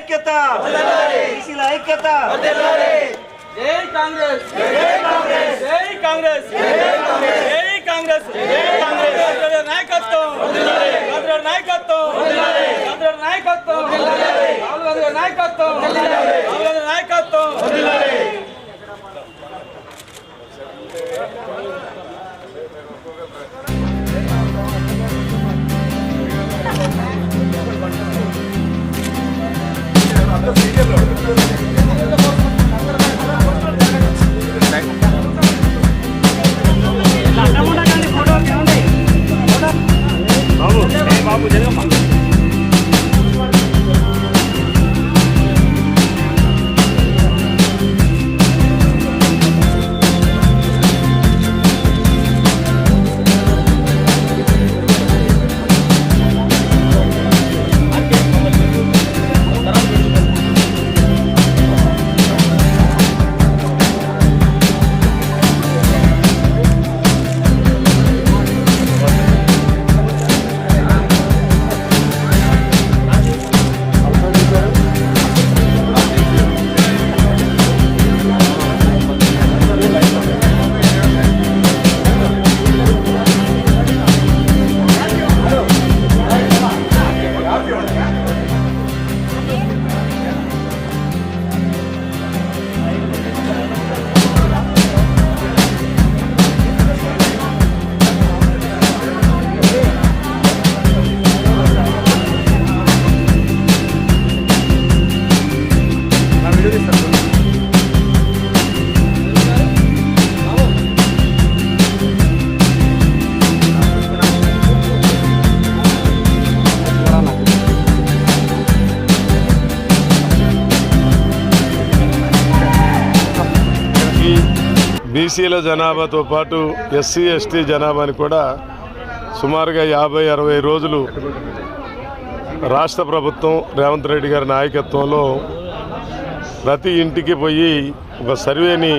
ఐక్యత. జై కాంగ్రెస్. జై కాంగ్రెస్. జై కాంగ్రెస్. జై కాంగ్రెస్. జై కాంగ్రెస్ నాయకత్వం. నాయకత్వం. నాయకత్వం. నాయకత్వం నాయకత్వం. బీసీల జనాభాతో పాటు ఎస్సీ ఎస్టీ జనాభాని కూడా సుమారుగా యాభై అరవై రోజులు రాష్ట్ర ప్రభుత్వం రేవంత్ రెడ్డి గారి నాయకత్వంలో ప్రతి ఇంటికి పోయి ఒక సర్వేని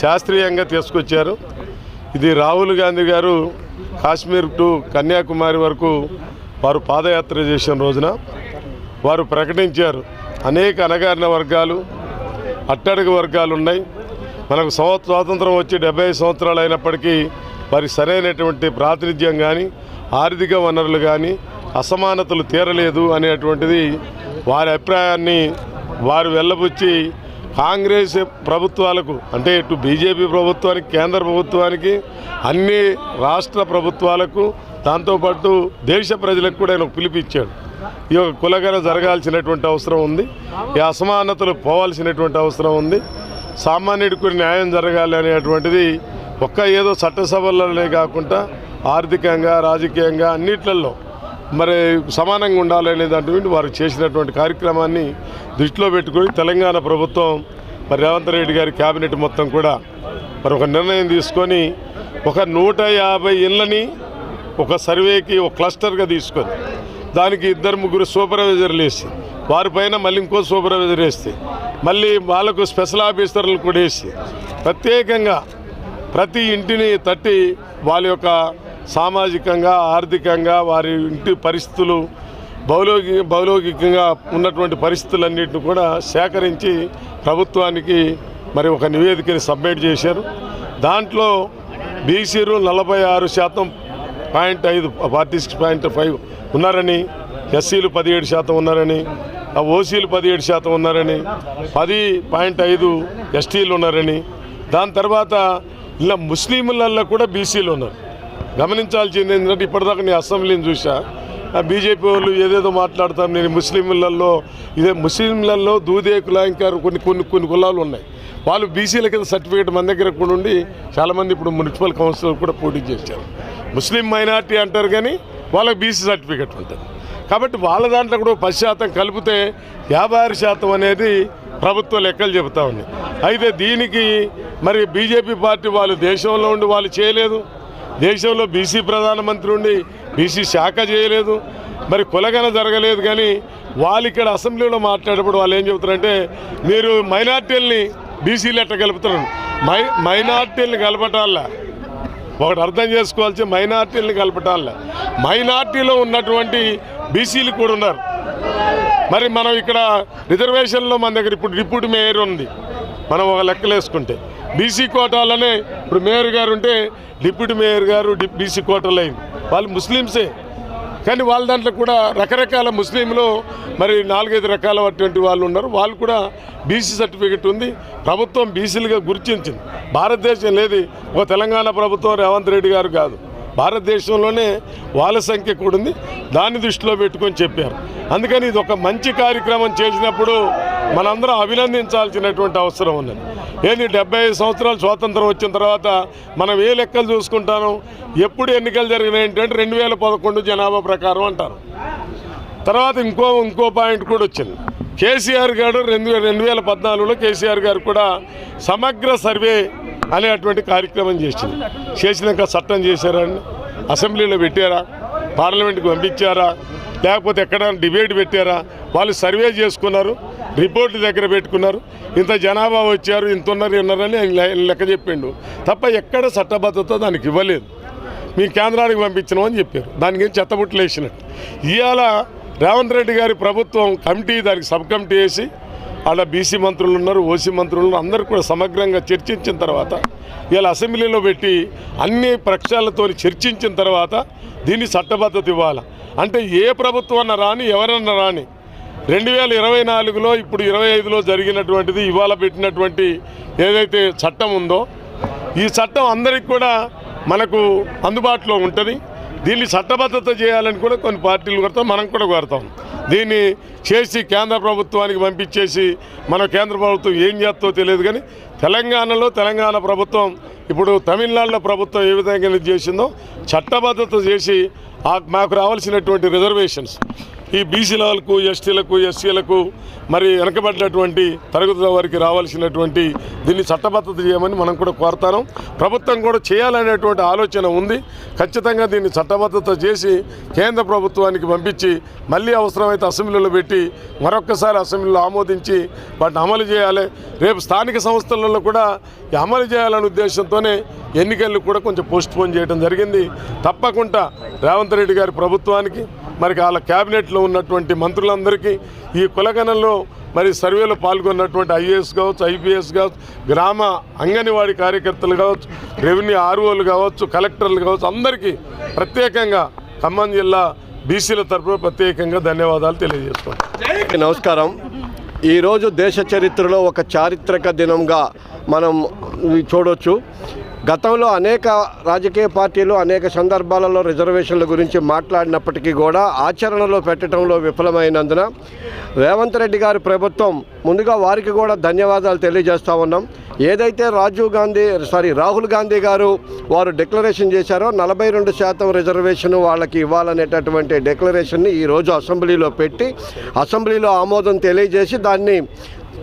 శాస్త్రీయంగా తీసుకొచ్చారు. ఇది రాహుల్ గాంధీ గారు కాశ్మీర్ టు కన్యాకుమారి వరకు వారు పాదయాత్ర చేసిన రోజున వారు ప్రకటించారు. అనేక అనగారిన వర్గాలు అట్టడుగు వర్గాలు ఉన్నాయి. మనకు స్వాతంత్రం వచ్చి డెబ్బై సంవత్సరాలు అయినప్పటికీ వారి సరైనటువంటి ప్రాతినిధ్యం కానీ ఆర్థిక వనరులు కానీ అసమానతలు తీరలేదు అనేటువంటిది వారి అభిప్రాయాన్ని వారు వెళ్ళబుచ్చి కాంగ్రెస్ ప్రభుత్వాలకు అంటే ఇటు బీజేపీ ప్రభుత్వానికి కేంద్ర ప్రభుత్వానికి అన్ని రాష్ట్ర ప్రభుత్వాలకు దాంతోపాటు దేశ ప్రజలకు కూడా ఆయన పిలిపిచ్చాడు. ఈ యొక్క కులగన జరగాల్సినటువంటి అవసరం ఉంది. ఈ అసమానతలు పోవాల్సినటువంటి అవసరం ఉంది. సామాన్యుడికి న్యాయం జరగాలి అనేటువంటిది ఒక్క ఏదో చట్టసభలనే కాకుండా ఆర్థికంగా రాజకీయంగా అన్నిట్లలో మరి సమానంగా ఉండాలనే దాంట్లో వారు చేసినటువంటి కార్యక్రమాన్ని దృష్టిలో పెట్టుకొని తెలంగాణ ప్రభుత్వం మరి రేవంత్ రెడ్డి గారి క్యాబినెట్ మొత్తం కూడా మరి ఒక నిర్ణయం తీసుకొని ఒక నూట యాభై ఇళ్ళని ఒక సర్వేకి ఒక క్లస్టర్గా తీసుకొని దానికి ఇద్దరు ముగ్గురు సూపర్వైజర్లు వేసి వారిపైన మళ్ళీ ఇంకో సూపర్వైజర్ వేస్తే మళ్ళీ వాళ్ళకు స్పెషల్ ఆఫీసర్లు కూడా వేసి ప్రత్యేకంగా ప్రతి ఇంటిని తట్టి వాళ్ళ యొక్క సామాజికంగా ఆర్థికంగా వారి ఇంటి పరిస్థితులు భౌలోకి భౌలౌకికంగా ఉన్నటువంటి పరిస్థితులన్నింటిని కూడా సేకరించి ప్రభుత్వానికి మరి ఒక నివేదికని సబ్మిట్ చేశారు. దాంట్లో బీసీలు నలభై ఆరు శాతం పాయింట్ ఐదు ఫార్టీ సిక్స్ పాయింట్ ఫైవ్ ఉన్నారని ఎస్సీలు పదిహేడు శాతం ఉన్నారని ఓసీలు పదిహేడు శాతం ఉన్నారని పది పాయింట్ ఐదు ఎస్టీలు ఉన్నారని దాని తర్వాత ఇలా ముస్లింలలో కూడా బీసీలు ఉన్నారు. గమనించాల్సింది ఏంటంటే ఇప్పటిదాకా నేను అసెంబ్లీని చూసా ఆ బీజేపీ వాళ్ళు ఏదేదో మాట్లాడతాం నేను ముస్లింలలో ఇదే ముస్లింలలో దూదేకుల ఇంకా కొన్ని కొన్ని కొన్ని కులాలు ఉన్నాయి. వాళ్ళు బీసీల కింద సర్టిఫికేట్ మన దగ్గర కూడా ఉండి చాలామంది ఇప్పుడు మున్సిపల్ కౌన్సిలర్ కూడా పోటీ చేశారు. ముస్లిం మైనార్టీ అంటారు కానీ వాళ్ళకి బీసీ సర్టిఫికేట్ ఉంటుంది. కాబట్టి వాళ్ళ దాంట్లో కూడా పది శాతం కలిపితే యాభై ఆరు శాతం అనేది ప్రభుత్వ లెక్కలు చెబుతా ఉంది. అయితే దీనికి మరి బీజేపీ పార్టీ వాళ్ళు దేశంలో ఉండి వాళ్ళు చేయలేదు. దేశంలో బీసీ ప్రధానమంత్రి ఉండి బీసీ శాఖ చేయలేదు. మరి కులగన జరగలేదు కానీ వాళ్ళు ఇక్కడ అసెంబ్లీలో మాట్లాడేటప్పుడు వాళ్ళు ఏం చెబుతారంటే మీరు మైనార్టీల్ని బీసీలు ఎట్ట కలుపుతున్నారు మై మైనార్టీల్ని కలపటాల ఒకటి అర్థం చేసుకోవాల్సి మైనార్టీలను కలపటాల మైనార్టీలో ఉన్నటువంటి బీసీలు కూడా ఉన్నారు. మరి మనం ఇక్కడ రిజర్వేషన్లో మన దగ్గర ఇప్పుడు డిప్యూటీ మేయర్ ఉంది. మనం ఒక లెక్కలు వేసుకుంటే బీసీ కోటాలోనే ఇప్పుడు మేయర్ గారు ఉంటే డిప్యూటీ మేయర్ గారు బీసీ కోటాలో అయింది. వాళ్ళు ముస్లిమ్సే. కానీ వాళ్ళ దాంట్లో కూడా రకరకాల ముస్లింలు మరి నాలుగైదు రకాల అటువంటి వాళ్ళు ఉన్నారు. వాళ్ళు కూడా బీసీ సర్టిఫికెట్ ఉంది. ప్రభుత్వం బీసీలుగా గుర్తించింది. భారతదేశం లేదు. ఒక తెలంగాణ ప్రభుత్వం రేవంత్ రెడ్డి గారు కాదు. భారతదేశంలోనే వాళ్ళ సంఖ్య కూడా ఉంది. దాన్ని దృష్టిలో పెట్టుకొని చెప్పారు. అందుకని ఇది ఒక మంచి కార్యక్రమం చేసినప్పుడు మనందరం అభినందించాల్సినటువంటి అవసరం ఉన్నది. ఏంది డెబ్బై ఐదు సంవత్సరాలు స్వాతంత్రం వచ్చిన తర్వాత మనం ఏ లెక్కలు చూసుకుంటాను ఎప్పుడు ఎన్నికలు జరిగినాయి ఏంటంటే రెండు వేల పదకొండు జనాభా ప్రకారం అంటారు. తర్వాత ఇంకో ఇంకో పాయింట్ కూడా వచ్చింది. కేసీఆర్ గారు రెండు రెండు వేల పద్నాలుగులో కేసీఆర్ గారు కూడా సమగ్ర సర్వే అనేటువంటి కార్యక్రమం చేసింది. చేసినాక చట్టం చేశారని అసెంబ్లీలో పెట్టారా? పార్లమెంట్కి పంపించారా? లేకపోతే ఎక్కడ డిబేట్ పెట్టారా? వాళ్ళు సర్వే చేసుకున్నారు రిపోర్ట్ దగ్గర పెట్టుకున్నారు. ఇంత జనాభా వచ్చారు ఇంత ఉన్నారు ఉన్నారని ఆయన లెక్క చెప్పిండు. తప్ప ఎక్కడ చట్టబద్ధత దానికి ఇవ్వలేదు. మీ కేంద్రానికి పంపించినాం అని చెప్పారు. దానికి ఏం చెత్తబుట్టలు వేసినట్టు. ఇవాళ రేవంత్ రెడ్డి గారి ప్రభుత్వం కమిటీ దానికి సబ్ కమిటీ వేసి ఆడ బీసీ మంత్రులు ఉన్నారు ఓసీ మంత్రులు ఉన్నారు అందరూ కూడా సమగ్రంగా చర్చించిన తర్వాత ఇలా అసెంబ్లీలో పెట్టి అన్ని పక్షాలతో చర్చించిన తర్వాత దీన్ని చట్టబద్ధత ఇవ్వాలి? అంటే ఏ ప్రభుత్వం రాని ఎవరన్నా రాని రెండు వేల ఇరవై నాలుగులో ఇప్పుడు ఇరవై ఐదులో జరిగినటువంటిది ఇవాళ పెట్టినటువంటి ఏదైతే చట్టం ఉందో ఈ చట్టం అందరికి కూడా మనకు అందుబాటులో ఉంటుంది. దీన్ని చట్టబద్ధత చేయాలని కూడా కొన్ని పార్టీలు కోరుతాం మనం కూడా కోరుతాం. దీన్ని చేసి కేంద్ర ప్రభుత్వానికి పంపించేసి మన కేంద్ర ప్రభుత్వం ఏం చేస్తో తెలియదు కానీ తెలంగాణలో తెలంగాణ ప్రభుత్వం ఇప్పుడు తమిళనాడులో ప్రభుత్వం ఏ విధంగా చేసిందో చట్టబద్ధత చేసి మాకు రావాల్సినటువంటి రిజర్వేషన్స్. ఈ బీసీలకు ఎస్టీలకు ఎస్సీలకు మరి వెనకబడినటువంటి తరగతుల వారికి రావాల్సినటువంటి దీన్ని చట్టబద్ధత చేయమని మనం కూడా కోరుతాను. ప్రభుత్వం కూడా చేయాలనేటువంటి ఆలోచన ఉంది. ఖచ్చితంగా దీన్ని చట్టబద్ధత చేసి కేంద్ర ప్రభుత్వానికి పంపించి మళ్ళీ అవసరమైతే అసెంబ్లీలో పెట్టి మరొక్కసారి అసెంబ్లీలో ఆమోదించి వాటిని అమలు చేయాలి. రేపు స్థానిక సంస్థలలో కూడా అమలు చేయాలనే ఉద్దేశంతోనే ఎన్నికలు కూడా కొంచెం పోస్ట్పోన్ చేయడం జరిగింది. తప్పకుండా రేవంత్ రెడ్డి గారి ప్రభుత్వానికి మరి వాళ్ళ క్యాబినెట్లో ఉన్నటువంటి మంత్రులందరికీ ఈ కులగణంలో మరి సర్వేలో పాల్గొన్నటువంటి ఐఏఎస్ కావచ్చు ఐపీఎస్ కావచ్చు గ్రామ అంగన్వాడీ కార్యకర్తలు కావచ్చు రెవెన్యూ ఆర్ఓలు కావచ్చు కలెక్టర్లు కావచ్చు అందరికీ ప్రత్యేకంగా ఖమ్మం జిల్లా బీసీల తరఫున ప్రత్యేకంగా ధన్యవాదాలు తెలియజేసుకుంటాం నమస్కారం. ఈరోజు దేశ చరిత్రలో ఒక చారిత్రక దినంగా మనం చూడవచ్చు గతంలో అనేక రాజకీయ పార్టీలు అనేక సందర్భాలలో రిజర్వేషన్ల గురించి మాట్లాడినప్పటికీ కూడా ఆచరణలో పెట్టడంలో విఫలమైనందున రేవంత్ రెడ్డి గారి ప్రభుత్వం ముందుగా వారికి కూడా ధన్యవాదాలు తెలియజేస్తా ఉన్నాం. ఏదైతే రాజీవ్ గాంధీ సారీ రాహుల్ గాంధీ గారు వారు డిక్లరేషన్ చేశారో నలభై రెండు శాతం రిజర్వేషన్ వాళ్ళకి ఇవ్వాలనేటటువంటి డిక్లరేషన్ని ఈరోజు అసెంబ్లీలో పెట్టి అసెంబ్లీలో ఆమోదం తెలియజేసి దాన్ని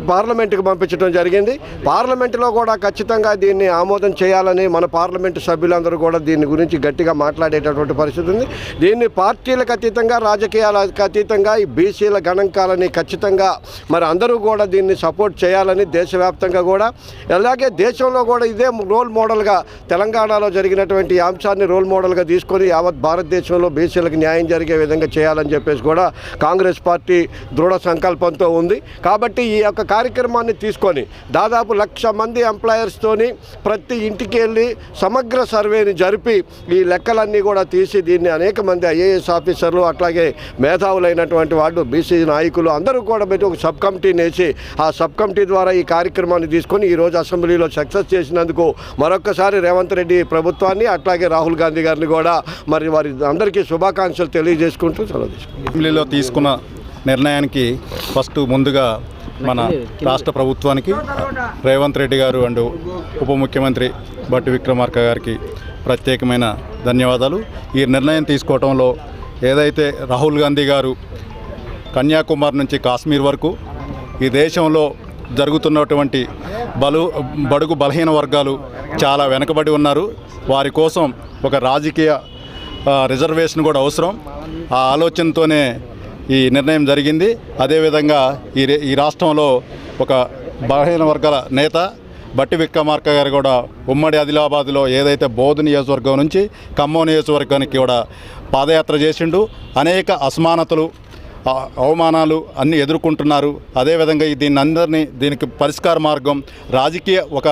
పార్లమెంటుకు పంపించడం జరిగింది. పార్లమెంటులో కూడా ఖచ్చితంగా దీన్ని ఆమోదం చేయాలని మన పార్లమెంటు సభ్యులందరూ కూడా దీని గురించి గట్టిగా మాట్లాడేటటువంటి పరిస్థితి ఉంది. దీన్ని పార్టీలకు అతీతంగా రాజకీయాలకు అతీతంగా ఈ బీసీల గణాంకాలని ఖచ్చితంగా మరి అందరూ కూడా దీన్ని సపోర్ట్ చేయాలని దేశవ్యాప్తంగా కూడా అలాగే దేశంలో కూడా ఇదే రోల్ మోడల్గా తెలంగాణలో జరిగినటువంటి అంశాన్ని రోల్ మోడల్గా తీసుకొని యావత్ భారతదేశంలో బీసీలకు న్యాయం జరిగే విధంగా చేయాలని చెప్పేసి కూడా కాంగ్రెస్ పార్టీ దృఢ సంకల్పంతో ఉంది. కాబట్టి ఈ యొక్క కార్యక్రమాన్ని తీసుకొని దాదాపు లక్ష మంది ఎంప్లాయర్స్తోని ప్రతి ఇంటికి వెళ్ళి సమగ్ర సర్వేని జరిపి ఈ లెక్కలన్నీ కూడా తీసి దీన్ని అనేక మంది ఐఏఎస్ ఆఫీసర్లు అట్లాగే మేధావులైనటువంటి వాళ్ళు బీసీ నాయకులు అందరూ కూడా పెట్టి ఒక సబ్ కమిటీని వేసి ఆ సబ్ కమిటీ ద్వారా ఈ కార్యక్రమాన్ని తీసుకొని ఈరోజు అసెంబ్లీలో సక్సెస్ చేసినందుకు మరొకసారి రేవంత్ రెడ్డి ప్రభుత్వాన్ని అట్లాగే రాహుల్ గాంధీ గారిని కూడా మరి వారి అందరికీ శుభాకాంక్షలు తెలియజేసుకుంటూ సెలవు తీసుకుంటాం అసెంబ్లీలో తీసుకున్న నిర్ణయానికి ఫస్ట్ ముందుగా మన రాష్ట్ర ప్రభుత్వానికి రేవంత్ రెడ్డి గారు అండ్ ఉప ముఖ్యమంత్రి బట్టి విక్రమార్క గారికి ప్రత్యేకమైన ధన్యవాదాలు. ఈ నిర్ణయం తీసుకోవడంలో ఏదైతే రాహుల్ గాంధీ గారు కన్యాకుమారి నుంచి కాశ్మీర్ వరకు ఈ దేశంలో జరుగుతున్నటువంటి బలు బడుగు బలహీన వర్గాలు చాలా వెనకబడి ఉన్నారు. వారి కోసం ఒక రాజకీయ రిజర్వేషన్ కూడా అవసరం. ఆ ఆలోచనతోనే ఈ నిర్ణయం జరిగింది. అదేవిధంగా ఈ ఈ రాష్ట్రంలో ఒక బలహీన వర్గాల నేత బట్టి విక్రమార్క గారు కూడా ఉమ్మడి ఆదిలాబాద్లో ఏదైతే బోధ నియోజకవర్గం నుంచి ఖమ్మం నియోజకవర్గానికి కూడా పాదయాత్ర చేసిండు. అనేక అసమానతలు అవమానాలు అన్నీ ఎదుర్కొంటున్నారు. అదేవిధంగా దీన్ని అందరినీ దీనికి పరిష్కార మార్గం రాజకీయ ఒక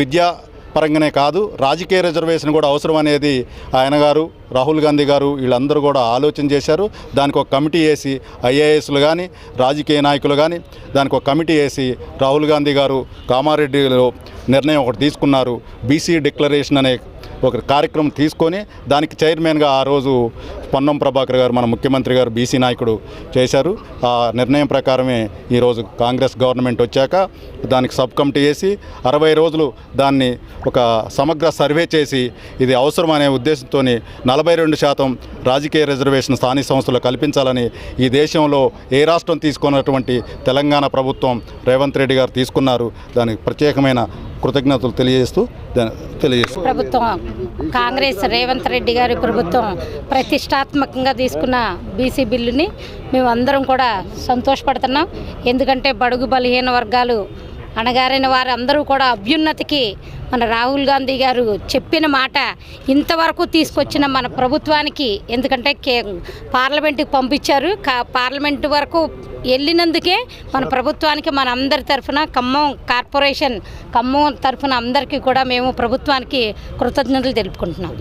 విద్యా పరంగానే కాదు రాజకీయ రిజర్వేషన్ కూడా అవసరం అనేది ఆయన గారు రాహుల్ గాంధీ గారు వీళ్ళందరూ కూడా ఆలోచన చేశారు. దానికి ఒక కమిటీ వేసి ఐఏఎస్లు కానీ రాజకీయ నాయకులు కానీ దానికి ఒక కమిటీ వేసి రాహుల్ గాంధీ గారు కామారెడ్డిలో నిర్ణయం ఒకటి తీసుకున్నారు. బీసీ డిక్లరేషన్ అనే ఒక కార్యక్రమం తీసుకొని దానికి చైర్మన్గా ఆ రోజు పొన్నం ప్రభాకర్ గారు మన ముఖ్యమంత్రి గారు బీసీ నాయకుడు చేశారు. ఆ నిర్ణయం ప్రకారమే ఈరోజు కాంగ్రెస్ గవర్నమెంట్ వచ్చాక దానికి సబ్ కమిటీ చేసి అరవై రోజులు దాన్ని ఒక సమగ్ర సర్వే చేసి ఇది అవసరం అనే ఉద్దేశంతో నలభై రెండు శాతం రాజకీయ రిజర్వేషన్ స్థానిక సంస్థలు కల్పించాలని ఈ దేశంలో ఏ రాష్ట్రం తీసుకున్నటువంటి తెలంగాణ ప్రభుత్వం రేవంత్ రెడ్డి గారు తీసుకున్నారు. దానికి ప్రత్యేకమైన కృతజ్ఞతలు తెలియజేస్తూ తెలియజేస్తూ. ప్రభుత్వం కాంగ్రెస్ రేవంత్ రెడ్డి గారి ప్రభుత్వం ప్రతిష్టాత్మకంగా తీసుకున్న బీసీ బిల్లుని మేము అందరం కూడా సంతోషపడుతున్నాం. ఎందుకంటే బడుగు బలహీన వర్గాలు అణగారిన వారందరూ కూడా అభ్యున్నతికి మన రాహుల్ గాంధీ గారు చెప్పిన మాట ఇంతవరకు తీసుకొచ్చిన మన ప్రభుత్వానికి ఎందుకంటే కే పార్లమెంటుకి పంపించారు. కా పార్లమెంటు వరకు వెళ్ళినందుకే మన ప్రభుత్వానికి మన అందరి తరఫున ఖమ్మం కార్పొరేషన్ ఖమ్మం తరఫున అందరికీ కూడా మేము ప్రభుత్వానికి కృతజ్ఞతలు తెలుపుకుంటున్నాం.